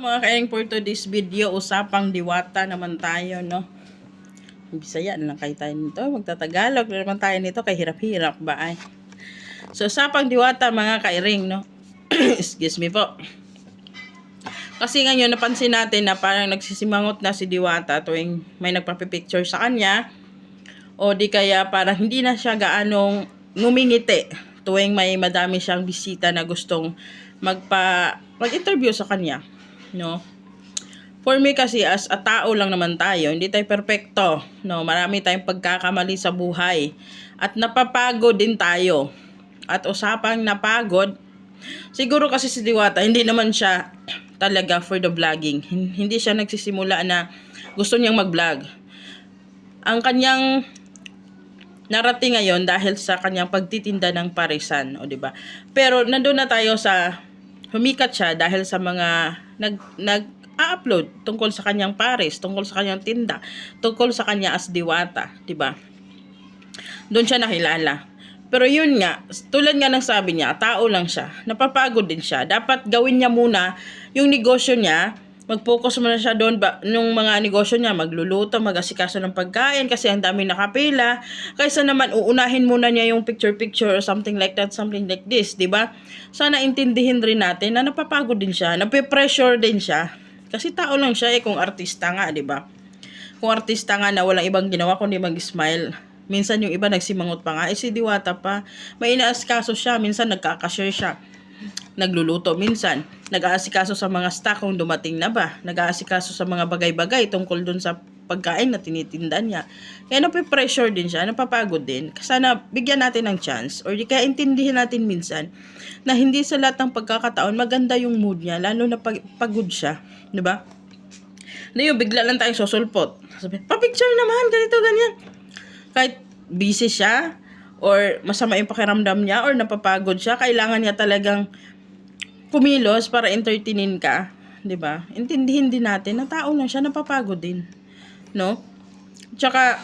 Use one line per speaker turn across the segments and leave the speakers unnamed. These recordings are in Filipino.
Mga kaing for today's video, usapang diwata naman tayo, no? Bisaya na lang kayo tayo nito. Magtatagalog na naman tayo nito kay hirap-hirap ba ay. So, usapang diwata mga kairing, no? Excuse me po. Kasi ngayon napansin natin na parang nagsisimangot na si Diwata tuwing may nagpapipicture sa kanya o di kaya parang hindi na siya gaanong ngumingiti tuwing may madami siyang bisita na gustong magpa mag-interview sa kanya, no? For me kasi as a tao lang naman tayo, hindi tayo perpekto, no? Marami tayong pagkakamali sa buhay at napapagod din tayo. At usapang napagod, siguro kasi si Diwata hindi naman siya talaga for the vlogging. Hin- Hindi siya nagsisimula na gusto niyang mag-vlog. Ang kanyang narating ngayon dahil sa kanyang pagtitinda ng parisan, o 'di ba? Pero nandoon na tayo sa humikat siya dahil sa mga nag nag upload tungkol sa kanyang pares, tungkol sa kanyang tinda, tungkol sa kanya as diwata, 'di ba? Doon siya nakilala. Pero yun nga, tulad nga ng sabi niya, tao lang siya. Napapagod din siya. Dapat gawin niya muna yung negosyo niya. Mag-focus muna siya doon ba, nung mga negosyo niya, magluluto, mag-asikaso ng pagkain kasi ang dami nakapila. Kaysa naman uunahin muna niya yung picture-picture or something like that, something like this, di ba? Sana intindihin rin natin na napapagod din siya, nape-pressure din siya. Kasi tao lang siya eh kung artista nga, di ba? Kung artista nga na walang ibang ginawa kundi mag-smile. Minsan yung iba nagsimangot pa nga, eh si Diwata pa. May inaasikaso siya, minsan nagkakashare siya. Nagluluto minsan. Nag-aasikaso sa mga stock kung dumating na ba. Nag-aasikaso sa mga bagay-bagay tungkol dun sa pagkain na tinitinda niya. Kaya nape-pressure din siya, napapagod din. Sana bigyan natin ng chance or di kaya intindihin natin minsan na hindi sa lahat ng pagkakataon maganda yung mood niya, lalo na pag pagod siya. Di ba? Na yung bigla lang tayong susulpot. Sabi, pa-picture naman, ganito, ganyan kahit busy siya or masama yung pakiramdam niya or napapagod siya, kailangan niya talagang kumilos para entertainin ka, 'di ba? Intindihin din natin na tao lang siya, napapagod din. No? Tsaka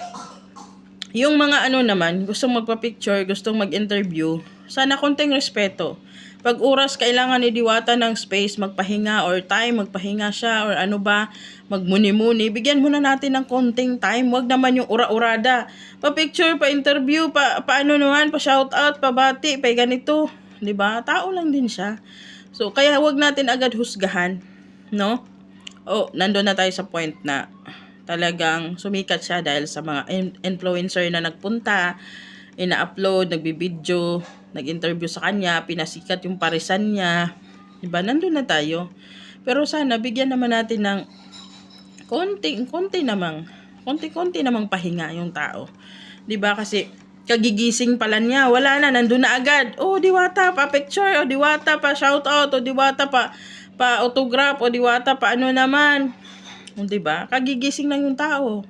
yung mga ano naman, gustong magpa-picture, gustong mag-interview, sana konting respeto. Pag oras kailangan ni Diwata ng space, magpahinga or time, magpahinga siya or ano ba, magmuni-muni, bigyan muna natin ng konting time. Huwag naman yung ura-urada. Pa-picture, pa-interview, pa paano naman, pa-shoutout, pa-bati, pa ganito. 'Di ba Tao lang din siya. So, kaya huwag natin agad husgahan, no? Oh, nandun na tayo sa point na talagang sumikat siya dahil sa mga in- influencer na nagpunta, ina-upload, nagbibideo, nag-interview sa kanya, pinasikat yung parisan niya. Diba? Nandun na tayo. Pero sana, bigyan naman natin ng konti, konti namang, konti-konti namang pahinga yung tao. 'Di ba Kasi, kagigising pala niya, wala na, nandun na agad. Oh, diwata, pa picture, oh, diwata, pa shoutout, oh, diwata, pa, pa autograph, oh, diwata, pa ano naman. Oh, 'di ba? Kagigising lang yung tao.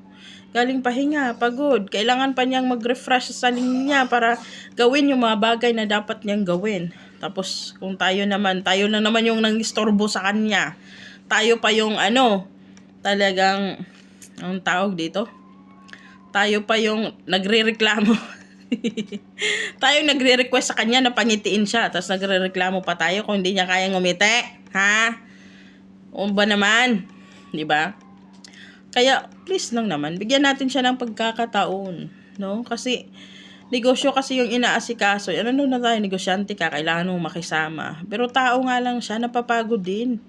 Galing pahinga, pagod. Kailangan pa niyang mag-refresh sa sarili niya para gawin yung mga bagay na dapat niyang gawin. Tapos, kung tayo naman, tayo na naman yung nangistorbo sa kanya. Tayo pa yung ano, talagang, ang tawag dito? Tayo pa yung nagre-reklamo. tayo nagre-request sa kanya na pangitiin siya. Tapos nagre-reklamo pa tayo kung hindi niya kayang umiti. Ha? O ba naman? Di ba? Kaya, please lang naman, bigyan natin siya ng pagkakataon. No? Kasi, negosyo kasi yung inaasikaso. Ano nun na tayo, negosyante ka, kailangan mong makisama. Pero tao nga lang siya, napapagod din.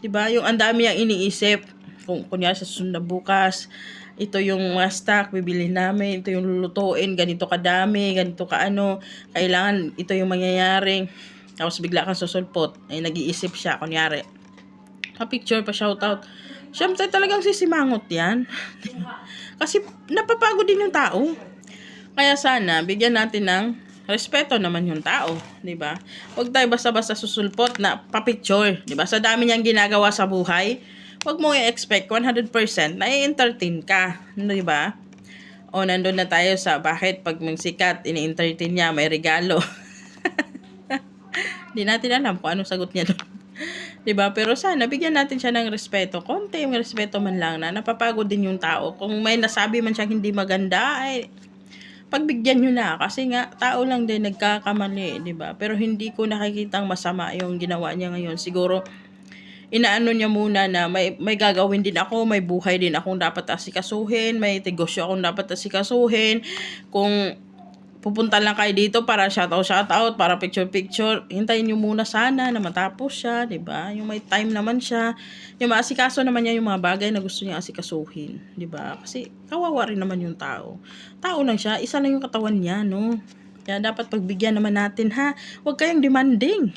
'Di ba Yung ang dami ang iniisip. Kung kunya sa susunod na bukas, ito yung mga stock, bibili namin, ito yung lulutuin, ganito kadami, ganito ka ano, kailangan, ito yung mangyayari. Tapos bigla kang susulpot, ay nag-iisip siya, kunyari, pa-picture, pa-shoutout. Siyempre talagang sisimangot yan. Kasi napapagod din yung tao. Kaya sana, bigyan natin ng respeto naman yung tao, 'di ba? Huwag tayo basta-basta susulpot na pa-picture, 'di ba? Sa dami niyang ginagawa sa buhay, huwag mo i-expect 100% na i-entertain ka, 'di ba? O nandun na tayo sa bakit pag magsikat, ini-entertain niya, may regalo. Hindi natin alam kung anong sagot niya doon. 'Di ba? Pero sana bigyan natin siya ng respeto. Konti yung respeto man lang na napapagod din yung tao. Kung may nasabi man siya hindi maganda, ay pagbigyan nyo na kasi nga tao lang din nagkakamali, 'di ba? Pero hindi ko nakikitang masama yung ginawa niya ngayon. Siguro inaano niya muna na may, may gagawin din ako, may buhay din akong dapat asikasuhin, may negosyo akong dapat asikasuhin. Kung pupunta lang kayo dito para shoutout shoutout para picture picture hintayin niyo muna sana na matapos siya 'di ba? Yung may time naman siya. Yung maasikaso naman niya yung mga bagay na gusto niya asikasuhin 'di ba? Kasi kawawa rin naman yung tao. Tao lang siya isa lang yung katawan niya no? Kaya dapat pagbigyan naman natin ha? Huwag kayong demanding